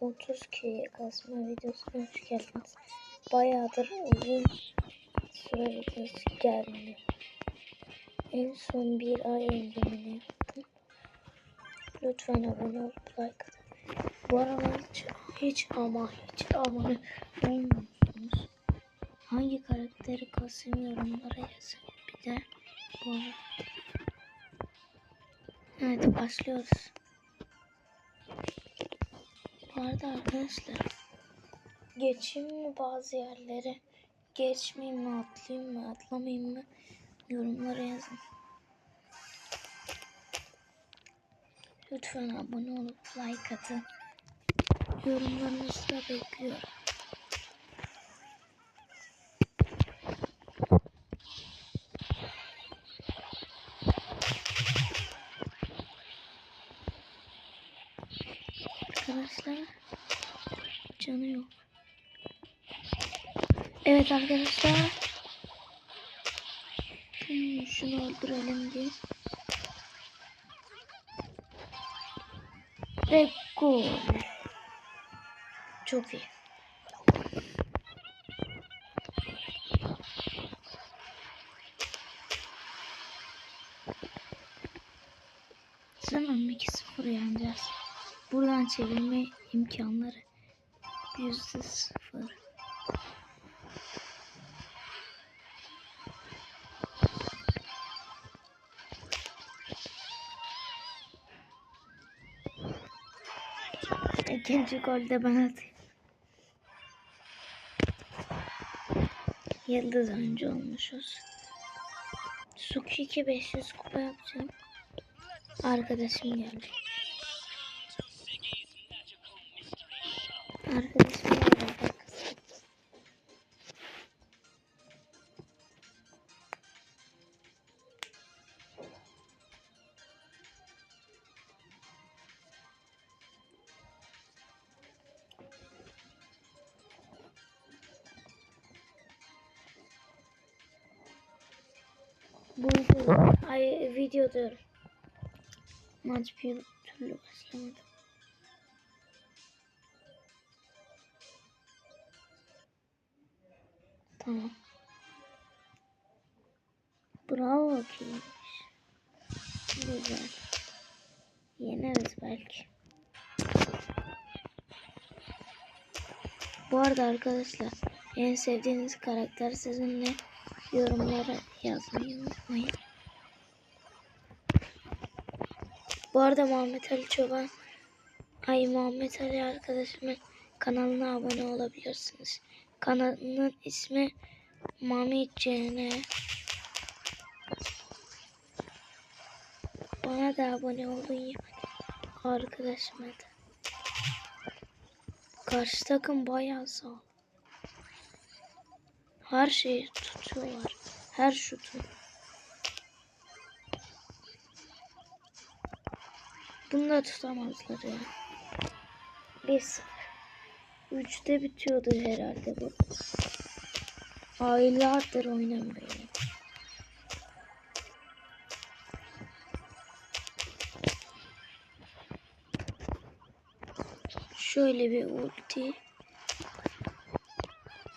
30 kişiye kasma videosuna hoş geldiniz. Bayağıdır uzun süre videosu gelmiyor. En son bir ay önce ne yaptım? Lütfen abone olup like. Bu aralar hiç, hiç ama hiç abone olmuyorsunuz. Hangi karakteri kasayım yorumlara yazın. Bir de bu. Evet başlıyoruz. Arada arkadaşlar geçeyim mi bazı yerlere geçmeyeyim mi atlayayım mı atlamayayım mı yorumlara yazın. Lütfen abone olup like atın. Yorumlarınızı da bekliyorum. Arkadaşlar canı yok. Evet arkadaşlar. Hmm, şunu öldürelim diye. Ve gol. Çok iyi. Sanırım 2-0 yeneceğiz. Buradan çevirme imkanları yüzde sıfır. İkinci golde ben atayım. Yıldız oyuncu olmuşuz. Suki 2 500 kupa yapacağım. Arkadaşım geldi. Buydu. Ay video diyorum. Maç bir türlü başlamadı. Tamam. Bravo kimmiş. Güzel. Yeneriz belki. Bu arada arkadaşlar en sevdiğiniz karakter sizin ne? Yorumlara yazmayı unutmayın. Bu arada Muhammed Ali Çoban Ay Muhammed Ali arkadaşımın kanalına abone olabilirsiniz. Kanalının ismi Mami CN. Bana da abone olun da. Karşı takım bayağı sağ. Her şeyi tutuyorlar. Her şutu. Bunu da tutamazlar ya. Biz Üçte bitiyordu herhalde bu. Aylardır oynamıyorum. Şöyle bir ulti.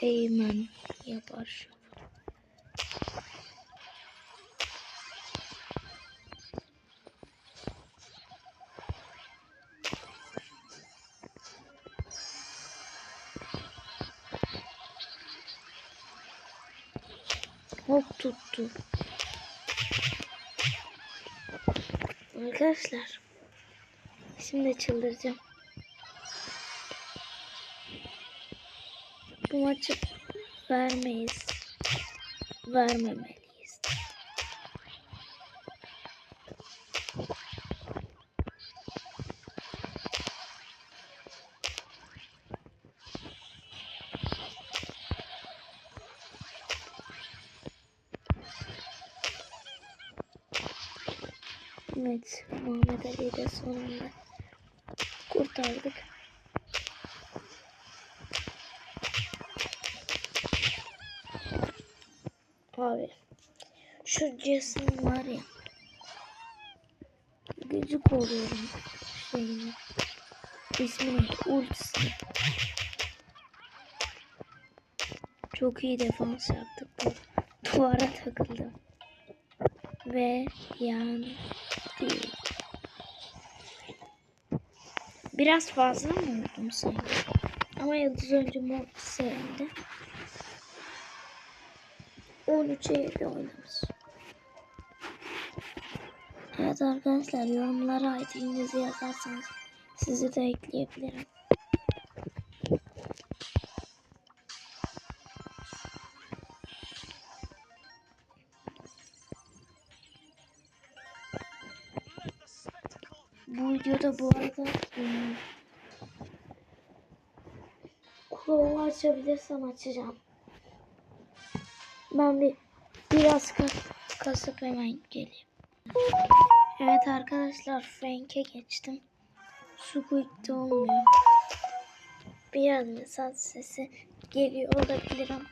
Eymen yapar. Hop tuttu. Arkadaşlar. Şimdi çıldıracağım. Bu maçı vermeyiz. Vermemeliyiz. Evet, Muhammed Ali'yi de sonunda kurtardık. Abi, şu Jason var ya, gıcık oluyorum şeyine. ismi neydi? Ultisi. Çok iyi defans yaptık. Bu duvara takıldım. Ve yan değil. Biraz fazla mı vurdum sanki? Ama yıldız önce Mortis herhalde. 13'e 7 oynamış. Evet arkadaşlar yorumlara ID'nizi yazarsanız sizi de ekleyebilirim. Bu videoda bu arada ım, Kur'u açabilirsem açacağım. Ben bir biraz kas, kasıp hemen geleyim. Evet arkadaşlar Frank'e geçtim. Squeak'te olmuyor. Biraz mesaj sesi geliyor olabilir ama.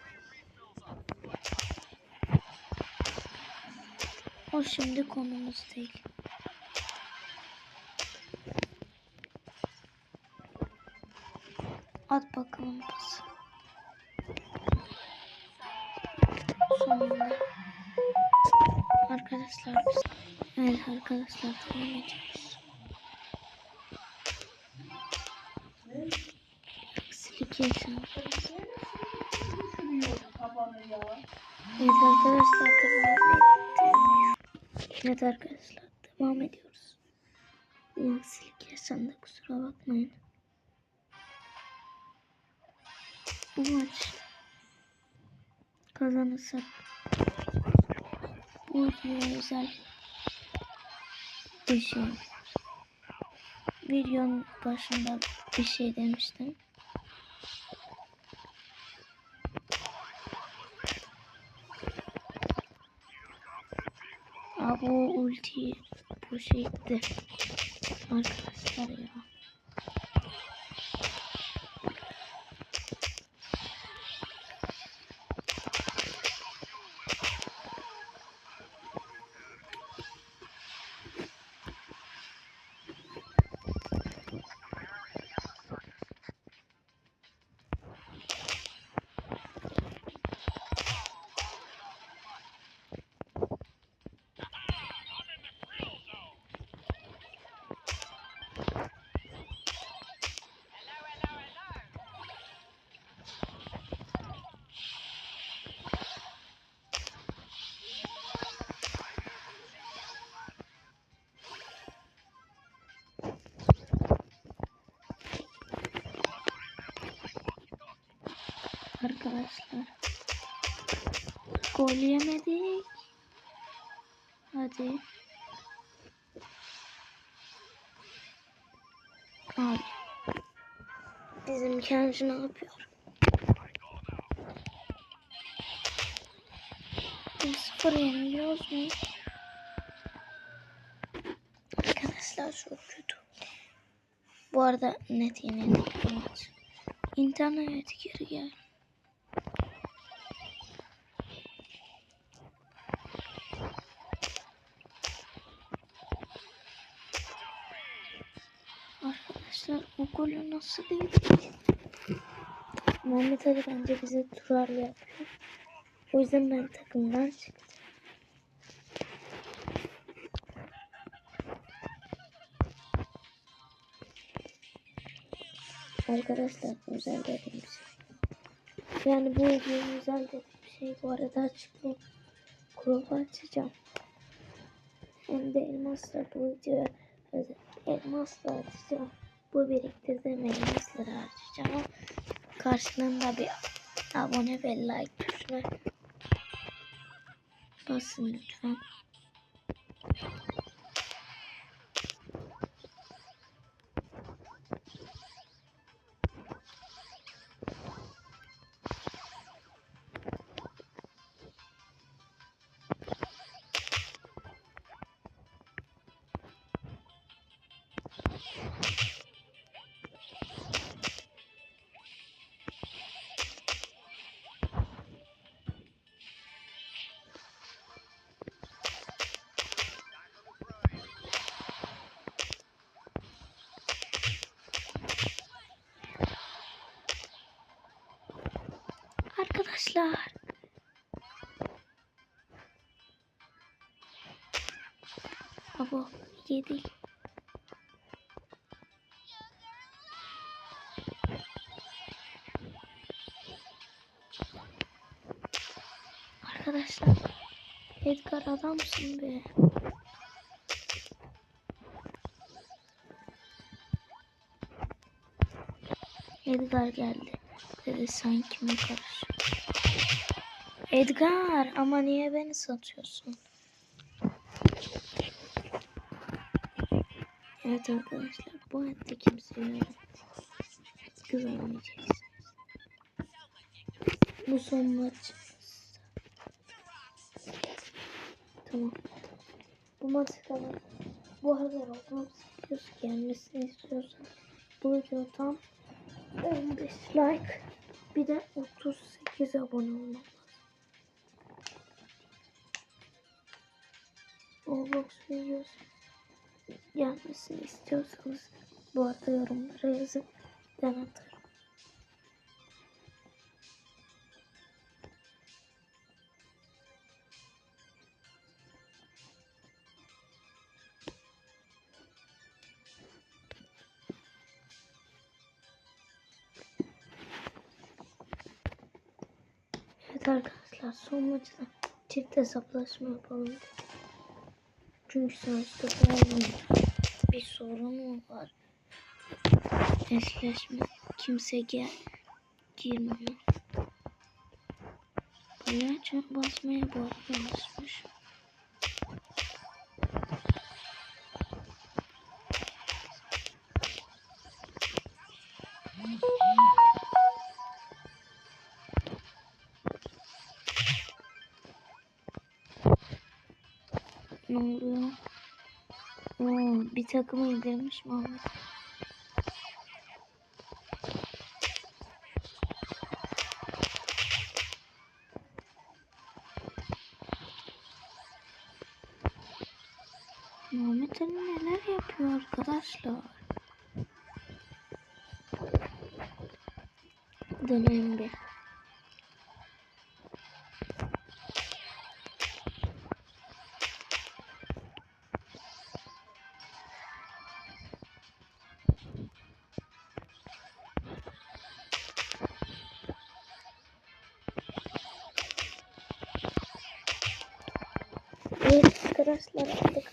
O şimdi konumuz değil. At bakalım pası. Arkadaşlar biz... Evet arkadaşlar devam ediyoruz. Aksilik yaşandı. Evet arkadaşlar devam ediyoruz. Evet arkadaşlar devam ediyoruz. Bir aksilik yaşandı kusura bakmayın. Bu maç kazanırsak bu videoya özel bir şey. Videonun başında bir şey demiştim. Aa, bu ulti bu şeydi. Arkadaşlar ya. Arkadaşlar. Gol yemedik. Hadi. Abi. Bizim kendisi ne yapıyor? Bir sıfır yeniliyoruz mu? Arkadaşlar çok kötü. Bu arada net yenildik maç. İnternet geri gel. Arkadaşlar o golü nasıl yedik? Muhammed Ali bence bize turarlı yapıyor. O yüzden ben takımdan çıktım. Arkadaşlar özel dediğim. Yani bu video özel dediğim şey. Bu arada açıklayayım. Kropa açacağım. Hem de elmasla bu videoya elmasla açacağım. Bu biriktirdiğim elmasları harcayacağım. Karşılığında bir abone ve like tuşuna basın lütfen. Arkadaşlar. Abo yedi. Arkadaşlar Edgar adamsın be. Edgar geldi. Dedi sen kime karış? Edgar ama niye beni satıyorsun? Evet arkadaşlar bu hayatta kimseye güvenmeyeceksiniz. Bu son maç. Tamam. Bu maçı tamam. Bu arada Roblox videosu gelmesini istiyorsan bu video tam 15 like bir de 38 abone olmak Roblox videosu gelmesini istiyorsanız bu arada yorumlara yazın ben atarım. Evet arkadaşlar son maçta çift hesaplaşma yapalım. Çünkü sonuçta bir sorun mu var? Eşleşme kimse gel girmiyor. Bayağı çok basmaya basmış. Ne oluyor? Bir takımı indirmiş Muhammed. Muhammed Ali neler yapıyor arkadaşlar? Dönelim bir. Arkadaşlar aldık.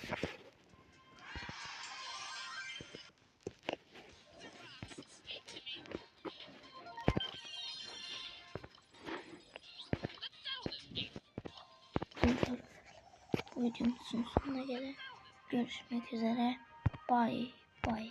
Videomuzun sonuna gelin. Görüşmek üzere. Bye bye.